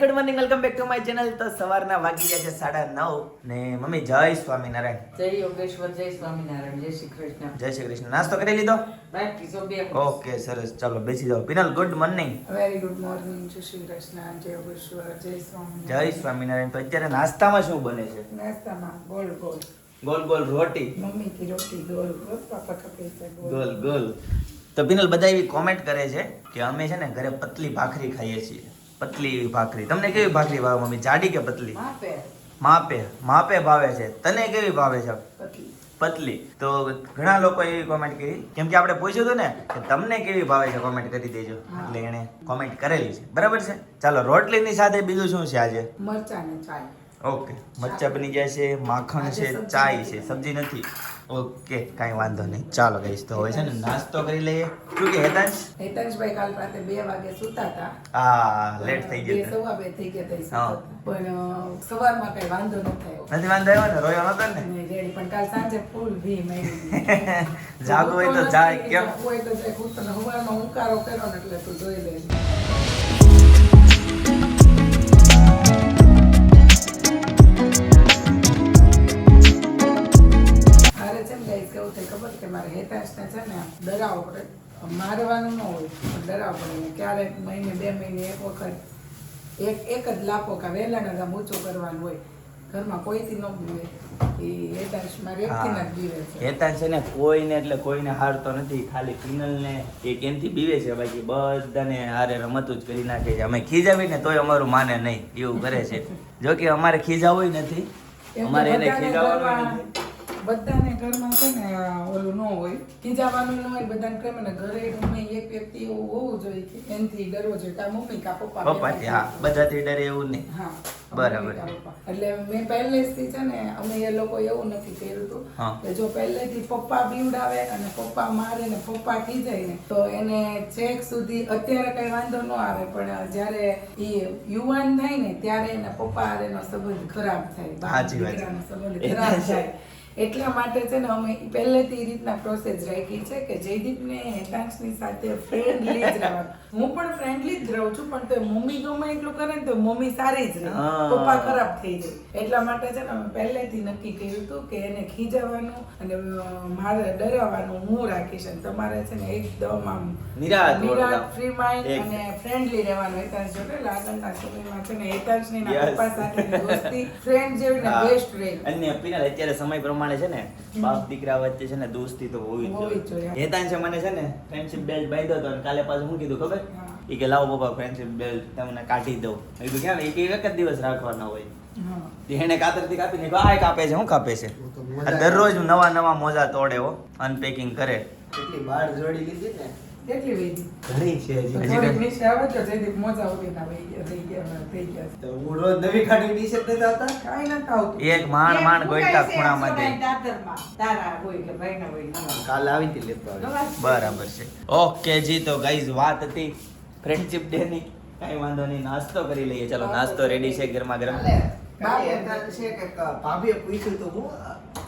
Good morning welcome back to my channel તો સવારના વાગી ગયા છે સાડા નવ. ને મમ્મી જય સ્વામિનારાયણ. જય યોગેશ્વર જય સ્વામિનારાયણ જય શ્રી કૃષ્ણ. જય શ્રી કૃષ્ણ. નાસ્તો કરી લીધો? ઓકે સરસ. ચાલો બેસી જાઓ. Pinal good morning very good morning Jai Shri Krishna જય યોગેશ્વર જય સ્વામી જય સ્વામિનારાયણ. તો અત્યારે નાસ્તામાં શું બને છે? નાસ્તામાં ગોલ ગોલ ગોલ ગોલ રોટી. મમ્મી કી રોટી ગોલ ગોલ પાપા કપે છે ગોલ ગોલ તો પિનલ બધા એવી કોમેન્ટ કરે છે કે અમે છે ને ઘરે પતલી ભાખરી ખાઈએ છીએ. પતલી ભાખરી. તમને કેવી ભાખરી ભાવે મમ્મી? જાડી કે પતલી? માપે. માપે. ભાવે છે. તને કેવી ભાવે છે? પતલી. તો ઘણા લોકો એવી કોમેન્ટ કરી કેમ કે આપણે પૂછ્યું હતું ને કે તમને કેવી ભાવે છે? કોમેન્ટ કરી દેજો. એટલે એણે કોમેન્ટ કરેલી છે. બરાબર છે? ચાલો રોટલીની સાથે બીજું શું છે આજે? મરચા ઓકે. મરચા બની ગયા છે માખણ છે ચાય છે. સબ્જી નથી. ઓકે કાંઈ વાંધો નહીં. ચાલો ગઈશ તો હવે છે ને નાસ્તો કરી લઈએ. શું કે હેતાંશ? હેતાંશભાઈ કાલ રાતે બે વાગે સુતા હતા. હા લેટ થઈ ગયું સવા બે થઈ ગયા હતા. પણ સવારમાં કઈ વાંધો ન થયો. નથી વાંધો આવ્યો ને? રોયો નતો ને? રેડી પણ કાલ સાંજે ફૂલ ભી મેં જાગો હોય તો જાય કેમ હોય તો જાય. હું તને સવારમાં હુંકારો કર્યો ને એટલે તું જોઈ લેજે મારવાનું ન હોય પણ ડરાવવું પડે ક્યારેક મહિને બે મહિને એક વખત એક એક જ લાફો કે વેલાને આમ ઊંચો કરવાનું હોય. ઘરમાં કોઈથી ન બીવે એ હેતાંશ ને કોઈને એટલે કોઈને હારતો નથી. ખાલી કિનલ ને એ કેમથી બીવે છે બાકી બધાને હારે રમતું જ કરી નાખે છે. અમે ખીજાવી ને તોય અમારું માને નહીં. એવું કરે છે. જો કે અમારે ખીજાવું નથી. અમારે એને ખીજાવવાનું નથી. બધાને ઘરમાં છે ને ઓલું ન હોય. ખીજાવાનું ન હોય બધાને કેમ ને ઘરે ગમે એક વ્યક્તિ એવું હોવું જોઈએ કે એનથી ડરવો જોઈએ કા મમ્મી કા પપ્પા પપ્પાથી હા બધાથી ડરે એવું નહીં. હા બરાબર. એટલે મેં પહેલેથી છે ને અમે એ લોકો એવું નથી કર્યું હતું કે જો પહેલેથી પપ્પા બીવડાવે અને પપ્પા મારે ને પપ્પા ખીજાય ને તો એને છેક સુધી અત્યારે કઈ વાંધો ન આવે. પણ જ્યારે એ યુવાન થાય ને ત્યારે એના પપ્પા હારેનો સંબંધ ખરાબ થાય. સાચી વાત સંબંધ ખરાબ થાય. એટલા માટે છે ને અમે પહેલેથી એ રીતના પ્રોસેસ રાખી છે કે જયદીપને હેતાંશની સાથે ફ્રેન્ડલી જ રહેવાનું. હું પણ ફ્રેન્ડલી જ રહું છું પણ તો મમ્મી ગમે એટલું કરે ને તો મમ્મી સારી જ રહે. પપ્પા ખરાબ થઈ જાય. એટલા માટે છે ને અમે પહેલેથી નક્કી કર્યું હતું કે એને ખીજાવાનું અને મારે ડરાવવાનું હું રાખીશ અને તમારે છે ને એકદમ આમ નિરાત નિરાંત ફ્રી માઇન્ડ અને ફ્રેન્ડલી રહેવાનું હેતાંશ જોડે. લાગણના સમયમાં છે ને હેતાંશની પપ્પા સાથે દોસ્તી ફ્રેન્ડ જેવી બેસ્ટ રહે. અને અત્યારે સમય પ્રમાણે છે ને બાપ દીકરા વચ્ચે છે ને દોસ્તી તો હોવી જ જોઈએ. હેતાન છે મને છે ને ફ્રેન્ડશિપ બેલ્ટ બાંધ્યો હતો અને કાલે પાછું હું કીધું ખબર? એ કે લાવો પપ્પા ફ્રેન્ડશિપ બેલ્ટ તમને કાઢી દઉં. મેં કીધું ક્યાં એક એક જ દિવસ રાખવાના હોય. એને કાતરથી કાપીને આ કાપે છે હું કાપે છે. આ દરરોજ નવા નવા મોજા તોડે હો અનપેકિંગ કરે. એટલી બાર જોડી લીધી ને. કેટલી વૈધી ઘણી છે હજી. હજી થોડીક નીચે આવે તો જયદીપ મોજા ઉડીને વહી થઈ ગયા થઈ ગયા. તો હું રોજ નવી ખાટી ટી શર્ટ નથી આવતા? કાંઈ નથી આવતું. એક માંડ માંડ ગોઈટા મુકાય છે ખૂણામાંથી એકસો બાય દાદરમાં. તારા હોય કે ભાઈના હોય કાલ આવી હતી લેતો આવી. નવા જ. બરાબર છે. ઓકે જી તો ગાઈઝ વાત હતી ફ્રેન્ડશિપ ડે ની. કઈ વાંધો નહીં નાસ્તો કરી લઈએ. ચલો નાસ્તો રેડી છે ગરમા ગરમ. છે કે ક- ભાભીએ પૂછ્યું તો હું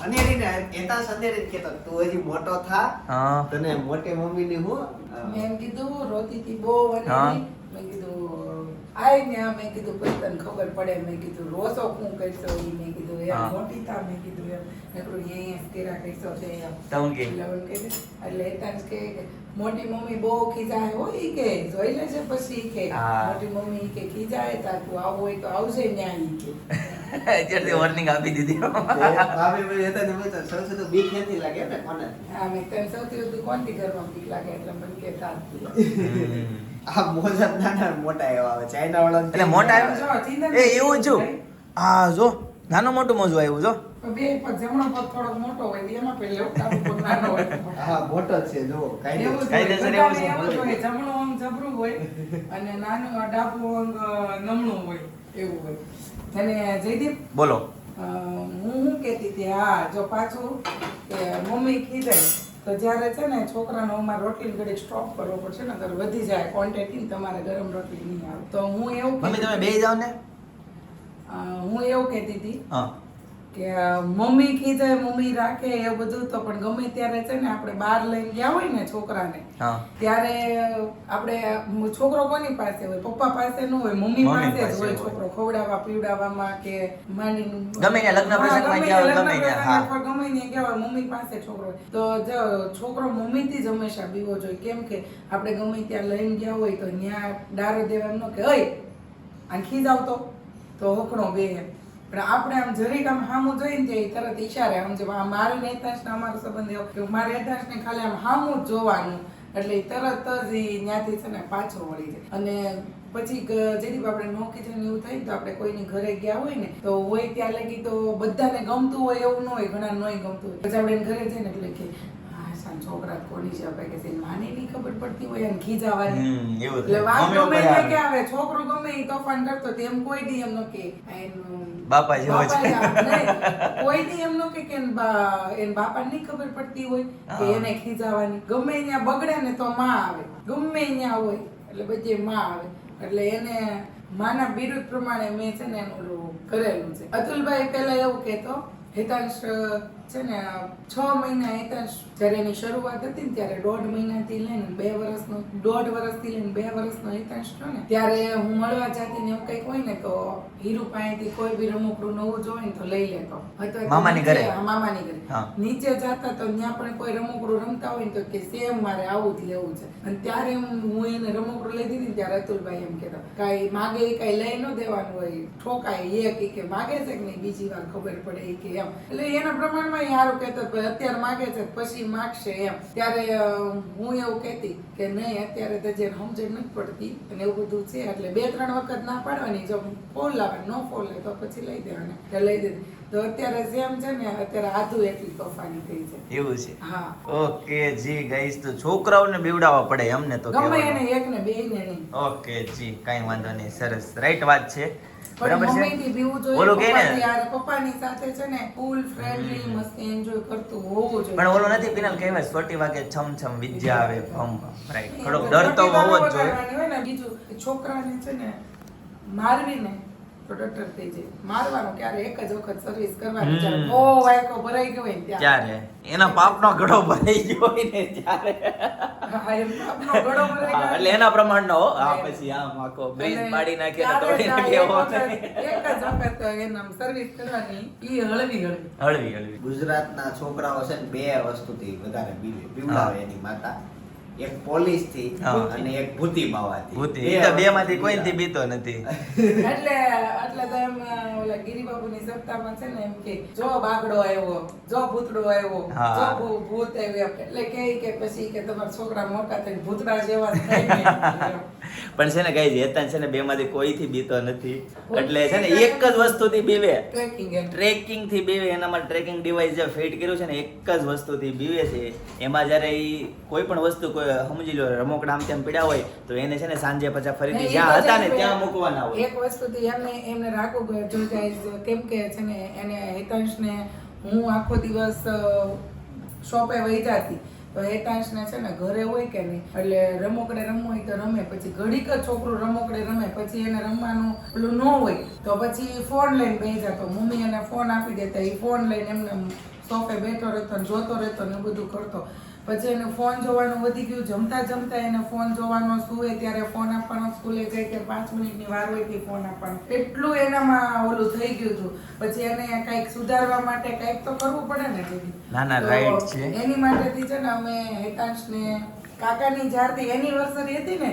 અનેરી જ કહેતો તું હજી મોટો થા. હા. તને મોટી મમ્મીની હું મેં કીધું રોતી થી બહુ અને મેં કીધું આય ને મેં કીધું પછી તને ખબર પડે. મેં કીધું રોસો હું કરશો ઈ. મેં કીધું એ મોટી થા. મેં કીધું એમ. એ એ કેરા કરશો એમ. તો કે? એટલે એતા કે મોટી મમ્મી બહુ ખીજાય હોય ઈ કે. જોઈ લેજે પછી કે. મોટી મમ્મી ઈ કે ખીજાય તા તું આવું હોય તો આવજે ન્યા ઈ કે. અત્યારથી વોર્નિંગ આપી દીધી. ભાભી મને હતા ને પૂછતા, સૌથી તો બીક નથી લાગે ને કોને હા મેં તો સૌથી વધુ કોનથી ઘરમાં બીક લાગે? એટલે મને કે તાર આ મોજા નાના મોટા એવા આવે ચાઇના વાળા એટલે મોટા એ એવું જો હા જો નાનો મોટું મોજો આવ્યું જો. બે પગ જમણો પગ થોડોક મોટો હોય એમાં પેલો પગ નાનો હોય. હા મોટો છે જો કાયદેસર એવું છે. જમણું અંગ જબરું હોય અને નાનું આ ડાબું અંગ નમણું હોય એવું હોય. અને જયદીપ બોલો. હું શું કહેતી હતી? હા જો પાછું કે મમ્મી ખીજાય તો જ્યારે છે ને છોકરાનો અમારે રોટલી ઘડી સ્ટોપ કરવો પડશે ને અગર વધી જાય ક્વોન્ટિટી તમારે ગરમ રોટલી નહીં આવે. તો હું એવું મમ્મી તમે બે જાઓ ને. હું એવું કહેતી હતી હા. કે મમ્મી કીધે મમ્મી રાખે એ બધું તો પણ ગમે ત્યારે છે ને આપણે બહાર લઈને ગયા હોય ને છોકરાને ત્યારે આપણે છોકરો કોની પાસે હોય? પપ્પા પાસે ન હોય મમ્મી મમ્મી પાસે જ હોય. છોકરો ખવડાવવા પીવડાવવામાં કે માની ગમે લગ્ન પ્રસંગમાં ગયા હોય, ગમે ને હા. ગમે ત્યાં ગયા હોય મમ્મી પાસે છોકરો તો જો છોકરો મમ્મીથી જ હંમેશા બીવો જોઈએ. કેમ કે આપણે ગમે ત્યાં લઈને ગયા હોય તો ત્યાં ડારો દેવા ન કે અય ખીજ આવતો તો હકડો બે એમ પણ આપણે આમ જરીક આમ હામુ જોઈને તે તરત ઈશારે આમ જે મારી ને હેતાંશ અમારો સંબંધ એવો કે મારે નેતાશ ને ખાલી આમ જ જોવાનું. એટલે તરત જ એ ત્યાંથી છે ને પાછો વળી જાય. અને પછી જેથી આપણે નોકી જઈને એવું થાય ને તો આપણે કોઈની ઘરે ગયા હોય ને તો હોય ત્યાં લગી તો બધાને ગમતું હોય એવું ન હોય, ઘણા નોય ગમતું હોય. પછી આપણે ઘરે જઈને એટલે કે છોકરા કોની છે કે છે માને નહીં ખબર પડતી હોય અને ખીજાવાની એટલે વાત ગમે તે કે આવે છોકરો ગમે ઈ તોફાન કરતો તેમ કોઈ દી એમનો કે બાપા જેવો છે. કોઈ દી એમનો કે કે એન બાપા નહીં ખબર પડતી હોય કે. એને ખીજાવાની. ગમે ત્યાં બગડે ને તો માં આવે. ગમે ત્યાં હોય એટલે બધે માં આવે. એટલે એને માના બિરુદ પ્રમાણે મેં છે ને એનું કરેલું છે. અતુલભાઈ પહેલા એવું કહેતો હેતાંશ છે ને છ મહિના હેતાંશ જ્યારે એની શરૂઆત હતી ને ત્યારે દોઢ મહિનાથી લઈને બે વર્ષનો દોઢ વર્ષથી લઈને બે વર્ષનો હિતાંશ થયો ને ત્યારે હું મળવા જતી ને એવું કંઈક હોય ને તો હીરુ પાસેથી કોઈ બી રમકડું નવું જોવે ને તો લઈ લેતો. મામાની ઘરે? મામાની ઘરે. નીચે જતા તો ત્યાં પણ કોઈ રમકડું રમતા હોય ને તો કે સેમ મારે આવું જ લેવું છે. અને ત્યારે હું એને રમકડું લઈ દીધી ત્યારે અતુલભાઈ એમ કહેતા કાંઈ માગે એ કાંઈ લઈ ન દેવાનું હોય ઠોકાય એક ઈ કે માગે છે કે નહીં? બીજી વાર ખબર પડે કે એમ. એટલે એના પ્રમાણમાં એ સારું કહેતો અત્યારે માગે છે પછી માગશે એમ. ત્યારે હું એવું કહેતી કે નહીં અત્યારે તો જે સમજણ નથી પડતી અને એવું બધું છે એટલે બે ત્રણ વખત ના પાડવાની. જો ફોન લાવે નો ફોન લે તો પછી લઈ દેવાના. એટલે લઈ દે. તો અત્યારે જેમ છે ને અત્યારે આધુ એટલી તોફાની થઈ છે. એવું છે? હા. ઓકે જી ગાઈસ તો છોકરાઓને બેવડાવવા પડે અમને તો ગમે એને એક ને બે ને નહીં. ઓકે જી કાઈ વાંધો નહીં. સરસ. રાઈટ વાત છે. બરાબર છે? મમ્મીથી બીવું જોઈએ ઓલું કહે ને? પપ્પાની સાથે છે ને ફૂલ ફ્રેન્ડલી મસ્ત એન્જોય કરતું હોવું જોઈએ. પણ ઓલું નથી પિનલ કહેવાય સોટી વાગે છમ છમ વિદ્યા આવે ભમ રાઈટ થોડોક ડર તો હોવો જ જોઈએ. હોય ને બીજું કે છોકરાને છે ને મારવી ને તો ડટર થઈ જાય. મારવાનો ક્યારે? એક જ વખત સર્વિસ કરવાની. જ્યારે બહુ વાયકો ભરાઈ ગયો હોય ત્યારે. એના પાપનો ઘડો ભરાઈ ગયો હોય ને ત્યારે. એટલે એના પ્રમાણનો હો. આ પછી આમ આખો બેઝ પાડી નાખે ને તોડી નાખે એવો એક જ વખત એને સર્વિસ કરવાની. ઈ હળવી હળવી. હળવી હળવી. ગુજરાતના છોકરાઓ છે ને બે વસ્તુથી વધારે બીવે. બીવડાવે એની માતા. એક પોલીસથી અને એક ભૂતિ બાવાથી. ભૂતિ. એ તો બે માંથી કોઈ થી બીતો નથી. એટલે એટલે તો એમ ઓલા ગિરિબાબુની સપ્તાહમાં છે ને એમ કે જો બાગડો આવ્યો જો ભૂતડો આવ્યો જો ભૂત આવ્યો. એટલે કે કે પછી કે તમારા છોકરા મોટા થઈને ભૂતડા જેવા થાય ને. પણ છે ને કઈ હેતાન છે ને બે માંથી કોઈથી બીતો નથી. એટલે છે ને એક જ વસ્તુથી બીવે. ટ્રેકિંગથી બીવે એનામાં ટ્રેકિંગ ડિવાઇસ જે ફિટ કર્યું છે ને એક જ વસ્તુથી બીવે છે. એમાં જ્યારે એ કોઈ પણ વસ્તુ કોઈ સમજી લો રમોકડા આમ તેમ પીડા હોય તો એને છે ને સાંજે પછી ફરીથી જ્યાં હતા ને ત્યાં મૂકવાના હોય. એક વસ્તુથી એમને એમને રાખવું જોઈએ કેમ કે છે ને એને હેતાંશને હું આખો દિવસ શોપે વહી જાતી તો હેતાંશને છે ને ઘરે હોય કે નહીં, એટલે રમકડે રમવું હોય તો રમે, પછી ઘડીક જ છોકરું રમકડે રમે, પછી એને રમવાનું પેલું ન હોય, તો પછી ફોન લઈને બે જતો મમ્મી એને ફોન આપી દેતા એ ફોન લઈને એમને સોફે બેઠો રહેતો જોતો રહેતો ને બધું કરતો. પછી એને ફોન જોવાનું વધી ગયું જમતા જમતા એને ફોન જોવાનો સુવે ત્યારે ફોન આપવાનો સ્કૂલે જાય કે પાંચ મિનિટની વાર હોય તે ફોન આપવાનો એટલું એનામાં ઓલું થઈ ગયું હતું પછી એને કંઈક સુધારવા માટે કંઈક તો કરવું પડે ને દીદી. ના, ના, રાઈટ છે. એની માટેથી છે ને અમે હેતાંશને કાકાની જ્યારથી એનિવર્સરી હતી ને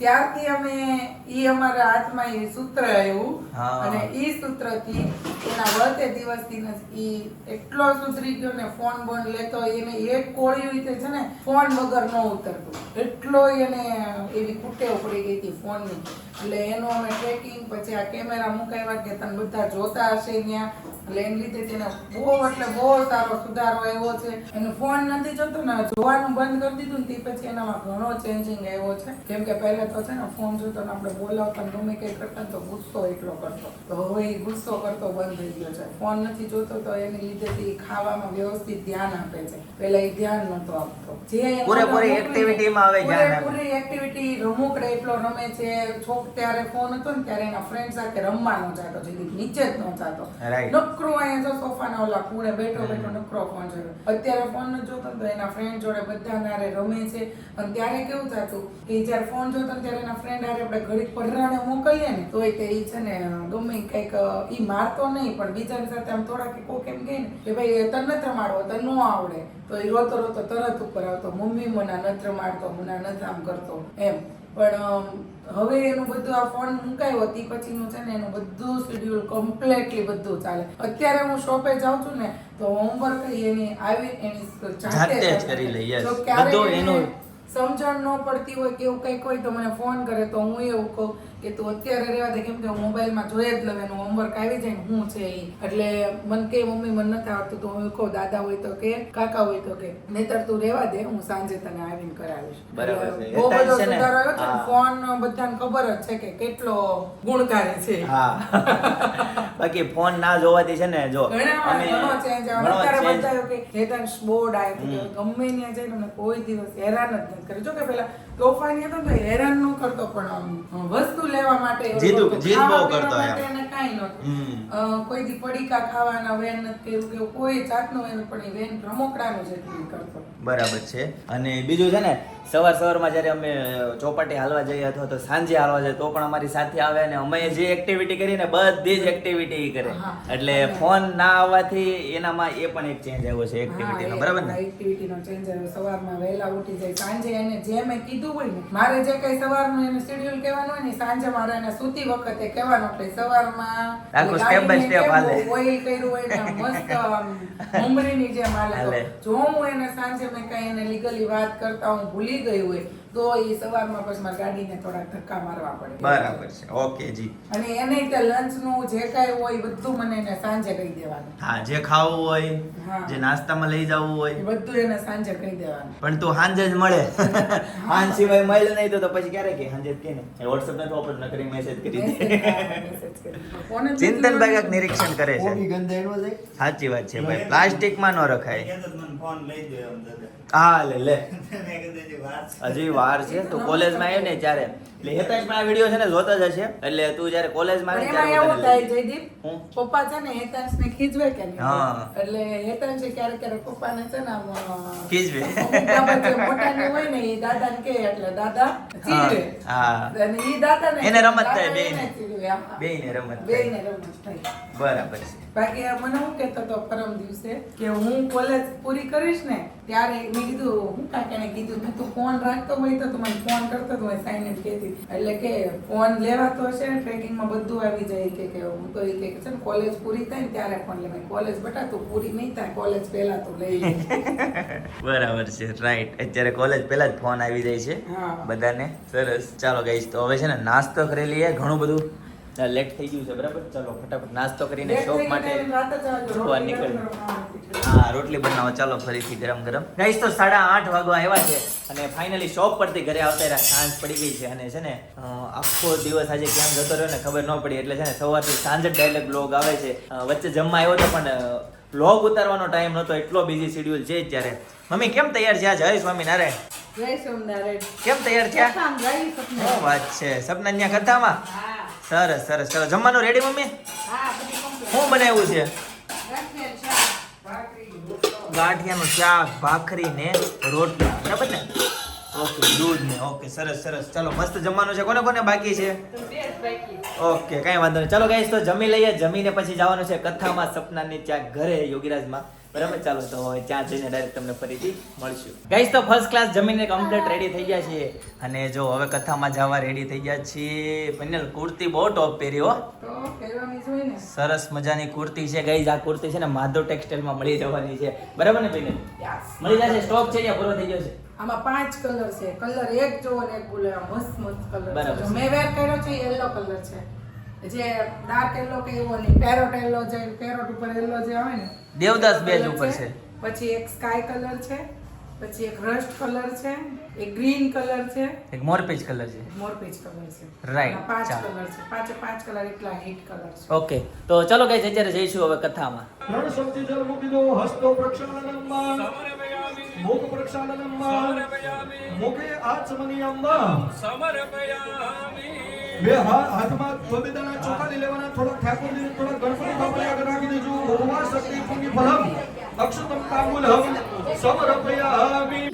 ત્યારથી અમે ઈ અમારા હાથમાં એ સૂત્ર આવ્યું. અને ઈ સૂત્રથી એના વર્તે દિવસથી ને ઈ એટલો સુધરી ગયો ને ફોન બોન લેતો એને એક કોળી રીતે છે ને ફોન વગર ન ઉતરતું. એટલો એને એવી કુટેવ પડી ગઈ હતી ફોનની. એટલે એનું અમે ટ્રેકિંગ પછી આ કેમેરા મુકાવ્યા કે તમે બધા જોતા હશે ત્યાં એટલે એને લીધે તેને બહુ એટલે બહુ સારો સુધારો આવ્યો છે. એનો ફોન નથી જોતો ને જોવાનું બંધ કરી દીધું ને તે પછી એનામાં ઘણો ચેન્જિંગ આવ્યો છે. કેમ કે પહેલા તો છે ને ફોન જોતો ને આપણે બોલાવતા ગમે કંઈ કરતા તો ગુસ્સો એટલો કરતો. તો હવે એ ગુસ્સો કરતો બંધ થઈ ગયો છે. ફોન નથી જોતો તો એને લીધે તે ખાવામાં વ્યવસ્થિત ધ્યાન આપે છે. પહેલા એ ધ્યાન નતો આપતો. જે પૂરેપૂરી એક્ટિવિટીમાં આવે પૂરેપૂરી એક્ટિવિટી રમૂકડે એટલો રમે છે. છોક ત્યારે ફોન હતો ને ત્યારે એના ફ્રેન્ડ સાથે રમવાનો જાતો જેથી નીચે જ ન જાતો. નકરો અહીંયા જો સોફાના ઓલા ખૂણે બેઠો બેઠો નકરો ફોન જોયો. અત્યારે ફોન ન જોતો તો એના ફ્રેન્ડ જોડે બધા નારે રમે છે. અને ત્યારે કેવું થતું કે જ્યારે ફોન જોતો ત્યારે એના ફ્રેન્ડ હારે આપણે ઘડીક પઢરાણે મોકલીએ ને તો ઈ છે ને ગમે કંઈક એ મારતો નહીં પણ બીજાની સાથે આમ થોડા કે કોક એમ કહે ને કે ભાઈ તને નથી રમાડવો તને ન આવડે. તો એ રોતો રોતો તરત ઉપર આવતો મમ્મી મને નથી રમાડતો મને નથી આમ કરતો. એમ. પણ હવે એનું બધું આ ફોન મુકાયો હતી પછીનું છે ને એનું બધું શેડ્યુલ કમ્પ્લીટલી બધું ચાલે. અત્યારે હું શોપે જાઉં છું ને તો હોમવર્ક એની આવી એની જાતે જ કરી લઈએ બધું એનું- સમજણ ન પડતી હોય કે એવું કંઈક હોય તો મને ફોન કરે તો હું એવું કહું. કે તું અત્યારે રહેવા દે કેમ કે હું મોબાઈલમાં જોઈએ જ લઉં એનું હોમવર્ક આવી જાય ને હું છે એ એટલે મને કે મમ્મી મને નથી આવતું. તો હું કહું દાદા હોય તો કે કાકા હોય તો કે. નહીતર તું રહેવા દે હું સાંજે તને આવીને કરાવીશ. બહુ બધો સુધારો આવ્યો છે ફોન બધાને ખબર જ છે કે કેટલો ગુણકારી છે. હા. બાકી ફોન ના જોવાથી છે ને જો અમે- બધા કે હેતન બોર્ડ આવ્યું ગમે ત્યાં જાય કોઈ દિવસ હેરાન જ નથી કર્યું. જો કે પેલા તોફાની હતો તો હેરાન ન કરતો પણ વસ્તુ લેવા માટે જીદુ- જીદ બહુ કરતો એમ. કાંઈ દી પડીકા ખાવાના વેન નથી કર્યું કે કોઈ જાતનો વેન પણ એ વેન રમકડાનું જેટલું કરતો. બરાબર છે. અને બીજું છે ને સવાર સવારમાં જ્યારે અમે ચોપાટી હાલવા જઈએ અથવા તો સાંજે હાલવા જઈએ તો પણ અમારી સાથે આવે અને અમે જે એક્ટિવિટી કરીને બધી જ એક્ટિવિટી કરે. એટલે ફોન ના આવવાથી એનામાં એ પણ એક ચેન્જ આવ્યો છે એક્ટિવિટીનો બરાબર ને? એક્ટિવિટીનો ચેન્જ આવ્યો. સવારમાં વહેલા ઉઠી જાય સાંજે એને જે મેં કીધું હોય ને મારે જે કઈ સવારનું એનું શેડ્યુલ કહેવાનું હોય ને સાંજે મારે એને સૂતી વખતે કહેવાનું એટલે સવારમાં step by હાલે. ઓઇલ કર્યું હોય ને મસ્ત ઉમરીની જેમ હાલે. જો હું એને સાંજે મેં કઈ એને લીગલી વાત કરતા હું ભૂલી ગઈ હોય તો એ સવારમાં પછી મારે ગાડીને થોડા ધક્કા મારવા પડે. બરાબર છે. ઓકે જી. અને એને તે લંચનું જે કાંઈ હોય બધું મને એને સાંજે કહી દેવાનું. હા જે ખાવું હોય જે નાસ્તામાં લઈ જવું હોય. બધું એને સાંજે કહી દેવાનું. પણ તું સાંજે જ મળે. હાન સિવાય મળે નહીં તો પછી ક્યારે કે? સાંજે કે ને? વોટ્સઅપ તો ઓપન ન કરી મેસેજ કરી દે. ચિંતન કાંઈક નિરીક્ષણ કરે છે સાચી વાત છે ભાઈ પ્લાસ્ટિકમાં ન રખાય. હા લે લે હજી વાર છે. તું કોલેજમાં આવ્યો ને ત્યારે એટલે હેતાશ પણ આ વીડિયો છે ને જોતા જ હશે એટલે તું જ્યારે કોલેજમાં આવે ત્યારે એવું થાય જયદીપ પપ્પા છે ને હેતાંશને ખીજવે કે હા. એટલે હેતાંશ ક્યારેક ક્યારેક પપ્પાને છે ને ખીજવે. બાબત હોય ને એ દાદાને કે એટલે દાદા ખીજવે હા. અને દાદા દાદાને એને રમત થાય બે બેયને. ને બેયને રમત. બેયને રમત થાય બરાબર છે. બાકી મને હું કહેતો હતો પરમ દિવસે કે હું કોલેજ પૂરી કરીશ ને ત્યારે મેં કીધું હું કાકાને કીધું કે તું ફોન રાખતો હોય તો તું મને ફોન કરતો તો સાઇલેન્ટ કહેતી. એટલે કે ફોન લેવાતો હશે ને ટ્રેકિંગમાં બધું આવી જાય કે કે હું તો એ કે છે ને કોલેજ પૂરી થાય ને ત્યારે ફોન લે. કોલેજ બટા તું પૂરી નહીં થાય કોલેજ પહેલા તું લઈ બરાબર છે રાઈટ અત્યારે કોલેજ પહેલા જ ફોન આવી જાય છે. બધાને. સરસ. ચાલો ગઈશ તો હવે છે ને નાસ્તો કરેલી ઘણું બધું. લેટ થઈ ગયું છે બરાબર? ચાલો ફટાફટ નાસ્તો કરીને શોપ માટે. જોવા નીકળી. હા રોટલી બનાવો ચાલો ફરીથી ગરમ ગરમ. ગાઈસ તો સાડા આઠ વાગવા આવ્યા છે અને ફાઇનલી શોપ પરથી ઘરે આવતા રહ્યા સાંજ પડી ગઈ છે અને છે ને આખો દિવસ આજે ક્યાં જતો રહ્યો ને ખબર ન પડી એટલે છે ને સવારથી સાંજ જ ડાયરેક્ટ બ્લોગ આવે છે. વચ્ચે જમવા આવ્યો હતો પણ બ્લોગ ઉતારવાનો ટાઈમ નહોતો એટલો બિઝી શેડ્યુલ છે જ્યારે મમ્મી કેમ તૈયાર છે? આજે હરે સ્વામિનારાયણ. જય કેમ તૈયાર છે? વાત છે? સપના કથામાં? હા. સરસ સરસ. ચલો જમવાનું રેડી મમ્મી. શું બનાવ્યું છે. ગાંઠિયાનું શાક ભાખરી ને રોટલી. બરાબર ને? ઓકે દૂધ ને. ઓકે સરસ સરસ. ચલો મસ્ત જમવાનું છે. કોને કોને બાકી છે. ઓકે કઈ વાંધો નહીં. ચલો ગાઈસ તો જમી લઈએ. જમીને પછી જવાનું છે કથામાં સપનાની ત્યાં ઘરે યોગીરાજમાં. બરાબર? ચાલો તો હવે ત્યાં જઈને ડાયરેક્ટ તમને ફરીથી મળશું. ગાઈસ તો ફર્સ્ટ ક્લાસ જમીને કમ્પ્લીટ રેડી થઈ ગયા છીએ. અને જો હવે કથામાં જવા રેડી થઈ ગયા છીએ. પન્નેલ કુર્તી બહુ ટોપ પહેરી હો. સરસ મજાની કુર્તી છે. ગાઈસ આ કુર્તી છે ને માધવ ટેક્સટાઇલમાં મળી જવાની છે. બરાબર ને પન્નેલ મળી જશે. સ્ટોક છે ત્યાં પૂરો થઈ ગયો છે. આમાં પાંચ કલર છે. કલર એક જોવો ને એક બોલે મસ્ત મસ્ત કલર બરાબર છે. મેં વેર કર્યો છે યલો કલર છે. જે ડાર્ક યલો કે એવો નહીં પેરોટ યલો જે પેરોટ ઉપર યલો જે આવે ને દેવદાસ બેજ ઉપર છે. પછી એક સ્કાય કલર છે પછી એક રસ્ટ કલર છે એક ગ્રીન કલર છે. એક મોરપીચ કલર છે. મોરપીચ કલર છે. રાઈટ પાંચ કલર છે. પાંચે પાંચ કલર એટલા હિટ કલર છે. ઓકે તો ચલો ગાઈસ અત્યારે જઈશું હવે કથામાં. નર શક્તિ જળ મૂકી દો હસ્તો પ્રક્ષાલનમ મુખ પ્રક્ષાલનમ મુખે આચમનીયમ બે હા- હાથમાં બબેદાના ચોખા લેવાના થોડા ઠાકોરજી થોડા ગણપતિ બાપા આગળ રાખી દેજો ભગવાન શક્તિ પુણ્ય ફલમ સમર્પયામિ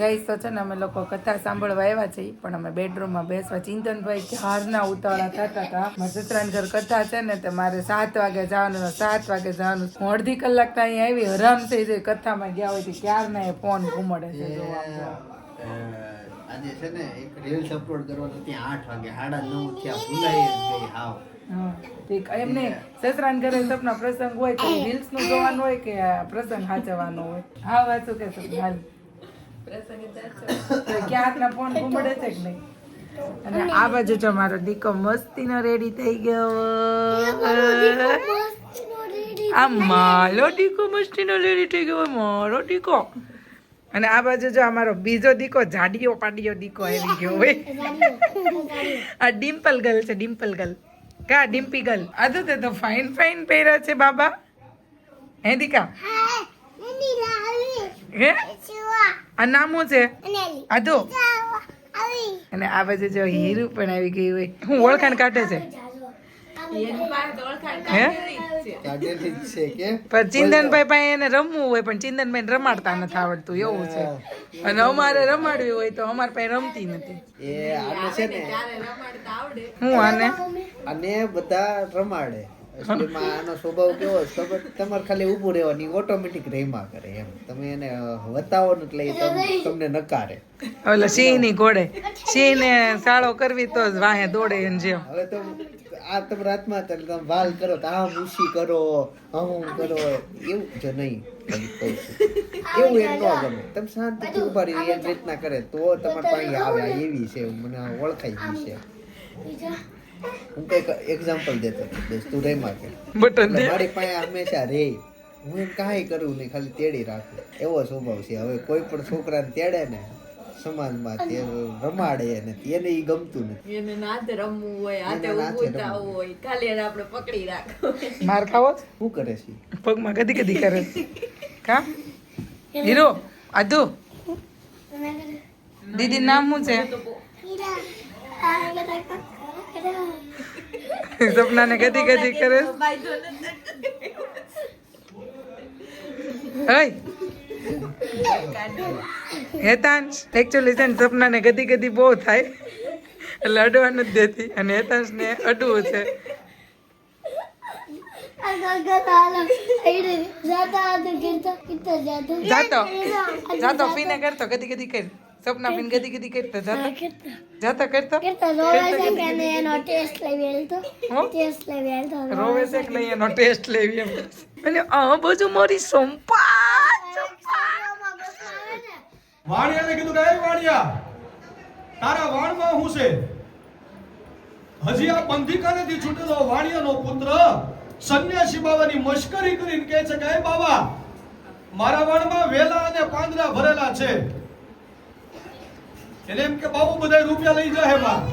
ગઈસ તો છે ને અમે લોકો કથા સાંભળવા આવ્યા છીએ પણ અમે બેડરૂમમાં બેસવા ચિંતનભાઈ ચારના ઉતાવળા થતા હતા. મારા ઘર કથા છે ને તે મારે સાત વાગે જવાનું સાત વાગે જવાનું. હું અડધી કલાક તો અહીંયા આવી હરામ થઈ જાય કથામાં ગયા હોય તો ક્યારના એ ફોન ઘુમડે છે. આજે છે ને એક રીલ્સ અપલોડ કરવાનું ત્યાં આઠ વાગે સાડા નવ થયા ભૂલાઈ ગઈ હાવ. હા. સસરાન ઘરે સપના પ્રસંગ હોય તો રીલ્સનું જોવાનું હોય કે આ પ્રસંગ સાચવવાનો હોય? હા વાંચું કે સપના. હાલ. ક્યાંકના ફોન ઘુમડે છે કે નહીં? અને આ બાજુ જો મારો દીકો મસ્તીનો રેડી થઈ ગયો. આ મારો દીકો મસ્તીનો રેડી થઈ ગયો મારો દીકો. અને આ બાજુ જો અમારો બીજો દીકો જાડીઓ પાડીયો દીકો આવી ગયો હોય. આ ડિમ્પલ ગર્લ છે ડિમ્પલ ગર્લ. કા ડિમ્પી ગર્લ આ તો તે તો ફાઇન ફાઇન પહેર્યા છે બાબા. હે દીકા? હે? આ નામ શું છે આધો અને આ બાજુ જો હીરું પણ આવી ગયું હોય. હું ઓળખાણ કાઢે છે. પણ ચિંદનભાઈ પાસે એને રમવું હોય પણ ચિંદનભાઈ રમાડતા નથી આવડતું એવું છે. અને અમારે રમાડવી હોય તો અમારે પાસે રમતી નથી. એ આને છે ને હું આને? અને બધા રમાડે. આનો સ્વભાવ કેવો છે? ખબર? તમારે ખાલી ઊભું રહેવાની ઓટોમેટિક રેમા કરે એમ. તમે એને વતાવો ને એટલે તમને નકારે. ઓલા સિંહની ઘોડે. સિંહ ને સાળો કરવી તો જ વાહે દોડે એને જેમ. હવે તો આ તમે રાતમાં તમે તમે વાલ કરો તો આમ કરો આમ કરો. એવું જ નહીં. એવું એમ ન ગમે. તમે શાંતિથી ઊભા રહી એની રીતના કરે તો તમારે પાણી આવે એવી છે મને ઓળખાઈ ગઈ છે. હું કંઈક એક્ઝામ્પલ દેતો બસ તું રેમાં કે બટન મારી પાસે હંમેશા રે. હું એમ કાંઈ કરું નહીં ખાલી તેડી રાખું. એવો સ્વભાવ છે. હવે કોઈ પણ છોકરાને તેડે ને સમાજમાં તે રમાડે ને એને ઈ ગમતું નથી. એને નાતે રમવું હોય હાથે ઊભું થવું હોય ખાલી એને આપણે પકડી રાખો માર ખાવો? શું કરે છે? પગમાં કદી કદી કરે છે. કા? હીરો આદુ. દીદી નામ શું છે? સપનાને કદી કદી કરે હઈ. હેતાંશ એકચ્યુઅલી છે ને સપનાને કદી કદી બહુ થાય. એટલે અડવા નથી દેતી. અને હેતાંશને અડવું છે. જાતો. જાતો કરતો કદી કદી કરી. સપના ફીને કદી કદી કરતો જાતો. જાતો કરતો? રોવે છે એનો ટેસ્ટ લેવી એમ અને આ બાજુ મારી સંપા વાણિયાને કીધું કે, "એ વાણિયા, તારા વાણમાં હું છે? હજી આ બંધિકાનેથી છૂટેલો વાણિયાનો પુત્ર સંન્યાસી બાવાની મશ્કરી કરીને કહે છે કે, "એ બાબા, મારા વાણમાં વેલા અને પાંદડા ભરેલા છે. એટલે એમ કે, બાબુ બધા રૂપિયા લઈ જાય એમાં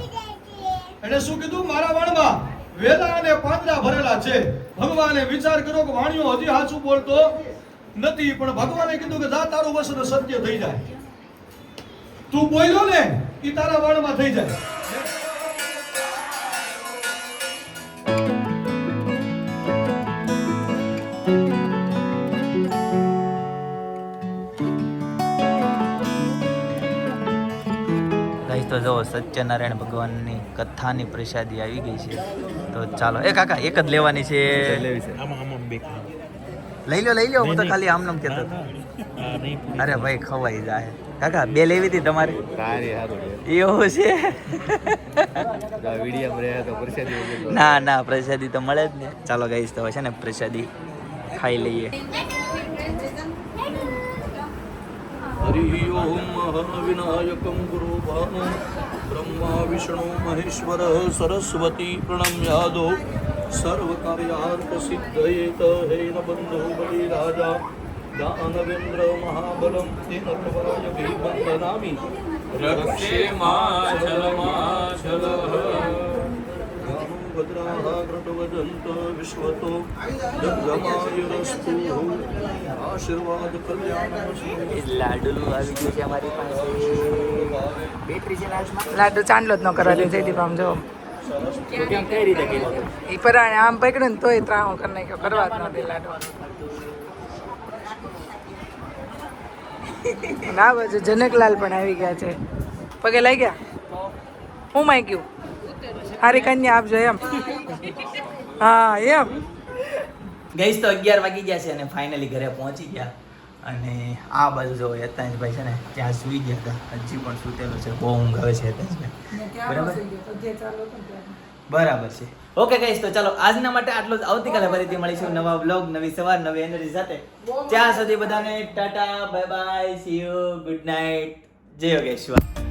એટલે શું કીધું? મારા વાણમાં વેલા અને પાંદડા ભરેલા છે. ભગવાને વિચાર કર્યો કે વાણિયો હજી સાચું બોલતો નથી, પણ ભગવાને કીધું કે, જા, તારું વસ્ત્ર સત્ય થઈ જાય. તું બોલ્યો ને એ તારા વાણમાં થઈ જાય. તો જો સત્યનારાયણ ભગવાનની કથાની પ્રસાદી આવી ગઈ છે. તો ચાલો એ કાકા એક જ લેવાની છે. લઈ લો લઈ લો હું તો ખાલી આમ નામ કેતો અરે ભાઈ ખવાઈ જાય કાકા બે લેવી હતી તમારે? એવું છે? ના ના પ્રસાદી તો મળે જ ને. ચાલો ગઈશ તો છે ને પ્રસાદી ખાઈ લઈએ. હરિ ઓમ મહાવિનાયકમ ગુરુ બ્રહ્મા વિષ્ણુ મહેશ્વર સરસ્વતી પ્રણમ્યાદો સર્વકાર્યાર્થ સિદ્ધયેત હૈન બંધુ બલિ રાજા દાનવેન્દ્ર મહાબલમ તેન પ્રવાય વિબંધનામિ ભદ્રાહ ગ્રટવદંત વિશ્વતો જગમાયુરસ્તુ આશીર્વાદ કલ્યાણ એ લાડુલું આવી ગયું છે અમારી પાસે બેટરી લાડુ ચાંદલો જ ન કરવા દે જયદીપ આમ જો આમ પકડ્યું ને તોય ત્રાહો કરી નાખ્યો કરવા જ નથી દે ના બાજુ જનકલાલ પણ આવી ગયા છે. પગે લઈ ગયા હું માંગ્યું? હારી કન્યા આપજો એમ. હા, એમ. ગઈશ તો અગિયાર વાગી ગયા છે અને ફાઇનલી ઘરે પહોંચી ગયા. અને આ બાજુ જો યતાંશભાઈ છે ને ત્યાં સૂઈ ગયા હતા. હજી પણ સૂતેલો છે. બહુ ઊંઘ આવે છે યતાંશભાઈ. બરાબર? બરાબર છે. ઓકે ગઈશ તો ચાલો આજના માટે આટલું જ. આવતીકાલે ફરીથી મળીશું નવા બ્લોગ નવી સવાર નવી એનર્જી સાથે. ત્યાં સુધી બધાને tata bye bye see you good night Jai Yogeshwar.